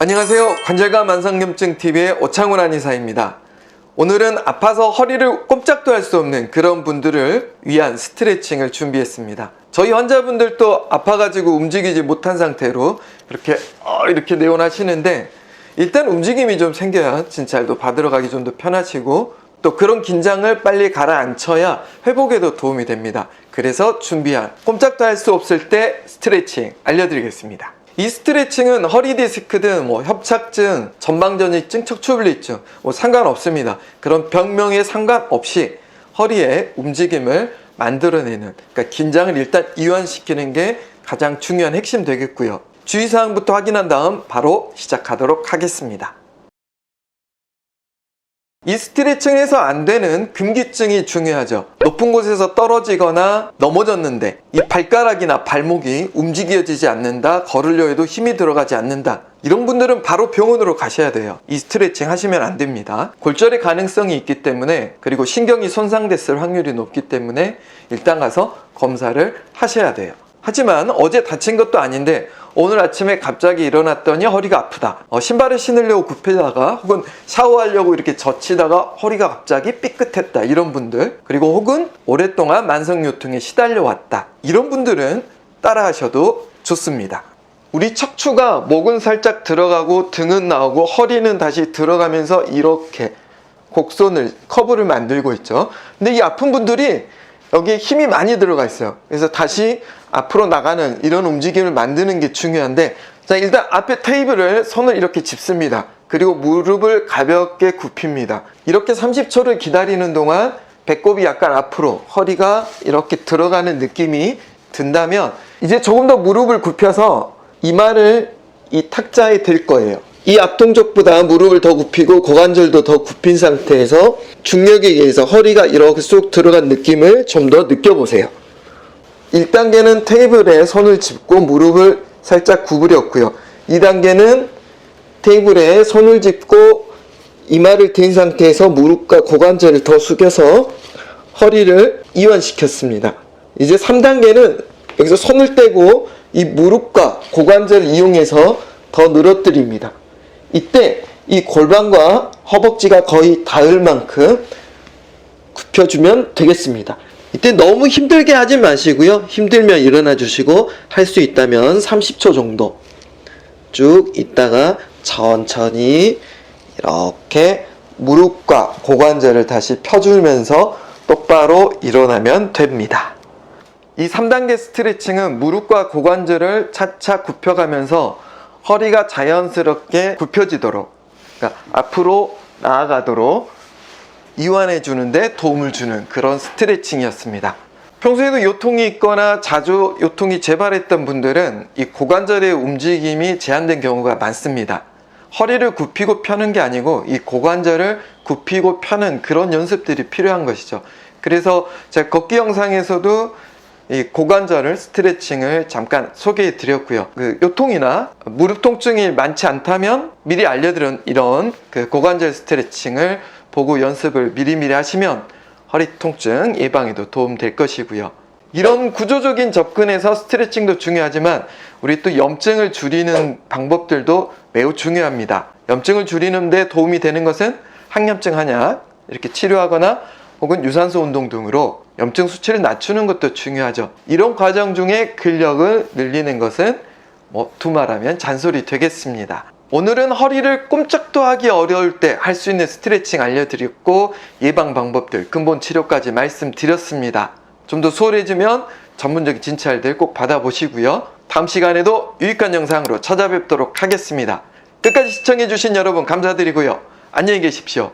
안녕하세요. 관절과 만성염증TV의 오창훈 한의사입니다. 오늘은 아파서 허리를 꼼짝도 할 수 없는 그런 분들을 위한 스트레칭을 준비했습니다. 저희 환자분들도 아파가지고 움직이지 못한 상태로 이렇게 어, 이렇게 내원하시는데 일단 움직임이 좀 생겨야 진찰도 받으러 가기 좀 더 편하시고 또 그런 긴장을 빨리 가라앉혀야 회복에도 도움이 됩니다. 그래서 준비한 꼼짝도 할 수 없을 때 스트레칭 알려드리겠습니다. 이 스트레칭은 허리 디스크든 뭐 협착증, 전방전이증, 척추분리증 뭐 상관없습니다. 그런 병명에 상관없이 허리의 움직임을 만들어내는 그러니까 긴장을 일단 이완시키는 게 가장 중요한 핵심 되겠고요. 주의사항부터 확인한 다음 바로 시작하도록 하겠습니다. 이 스트레칭에서 안 되는 금기증이 중요하죠. 높은 곳에서 떨어지거나 넘어졌는데 이 발가락이나 발목이 움직여지지 않는다. 걸으려 해도 힘이 들어가지 않는다. 이런 분들은 바로 병원으로 가셔야 돼요. 이 스트레칭 하시면 안 됩니다. 골절의 가능성이 있기 때문에 그리고 신경이 손상됐을 확률이 높기 때문에 일단 가서 검사를 하셔야 돼요. 하지만 어제 다친 것도 아닌데 오늘 아침에 갑자기 일어났더니 허리가 아프다. 어, 신발을 신으려고 굽히다가 혹은 샤워하려고 이렇게 젖히다가 허리가 갑자기 삐끗했다. 이런 분들 그리고 혹은 오랫동안 만성요통에 시달려 왔다. 이런 분들은 따라 하셔도 좋습니다. 우리 척추가 목은 살짝 들어가고 등은 나오고 허리는 다시 들어가면서 이렇게 곡선을 커브를 만들고 있죠. 근데 이 아픈 분들이 여기에 힘이 많이 들어가 있어요. 그래서 다시 앞으로 나가는 이런 움직임을 만드는 게 중요한데 자 일단 앞에 테이블을 손을 이렇게 짚습니다. 그리고 무릎을 가볍게 굽힙니다. 이렇게 30초를 기다리는 동안 배꼽이 약간 앞으로 허리가 이렇게 들어가는 느낌이 든다면 이제 조금 더 무릎을 굽혀서 이마를 이 탁자에 댈 거예요. 이 앞동적보다 무릎을 더 굽히고 고관절도 더 굽힌 상태에서 중력에 의해서 허리가 이렇게 쏙 들어간 느낌을 좀 더 느껴보세요. 1단계는 테이블에 손을 짚고 무릎을 살짝 구부렸고요. 2단계는 테이블에 손을 짚고 이마를 댄 상태에서 무릎과 고관절을 더 숙여서 허리를 이완시켰습니다. 이제 3단계는 여기서 손을 떼고 이 무릎과 고관절을 이용해서 더 늘어뜨립니다. 이때 이 골반과 허벅지가 거의 닿을 만큼 굽혀주면 되겠습니다. 이때 너무 힘들게 하지 마시고요. 힘들면 일어나 주시고 할 수 있다면 30초 정도 쭉 있다가 천천히 이렇게 무릎과 고관절을 다시 펴주면서 똑바로 일어나면 됩니다. 이 3단계 스트레칭은 무릎과 고관절을 차차 굽혀가면서 허리가 자연스럽게 굽혀지도록 그러니까 앞으로 나아가도록 이완해 주는데 도움을 주는 그런 스트레칭이었습니다. 평소에도 요통이 있거나 자주 요통이 재발했던 분들은 이 고관절의 움직임이 제한된 경우가 많습니다. 허리를 굽히고 펴는 게 아니고 이 고관절을 굽히고 펴는 그런 연습들이 필요한 것이죠. 그래서 제가 걷기 영상에서도 이 고관절을 스트레칭을 잠깐 소개해 드렸고요. 그 요통이나 무릎 통증이 많지 않다면 미리 알려드린 이런 그 고관절 스트레칭을 보고 연습을 미리미리 하시면 허리 통증 예방에도 도움 될 것이고요. 이런 구조적인 접근에서 스트레칭도 중요하지만 우리 또 염증을 줄이는 방법들도 매우 중요합니다. 염증을 줄이는데 도움이 되는 것은 항염증 한약 이렇게 치료하거나 혹은 유산소 운동 등으로 염증 수치를 낮추는 것도 중요하죠. 이런 과정 중에 근력을 늘리는 것은 뭐 두말하면 잔소리 되겠습니다. 오늘은 허리를 꼼짝도 하기 어려울 때 할 수 있는 스트레칭 알려드렸고 예방 방법들 근본 치료까지 말씀드렸습니다. 좀 더 수월해지면 전문적인 진찰들 꼭 받아보시고요. 다음 시간에도 유익한 영상으로 찾아뵙도록 하겠습니다. 끝까지 시청해주신 여러분 감사드리고요. 안녕히 계십시오.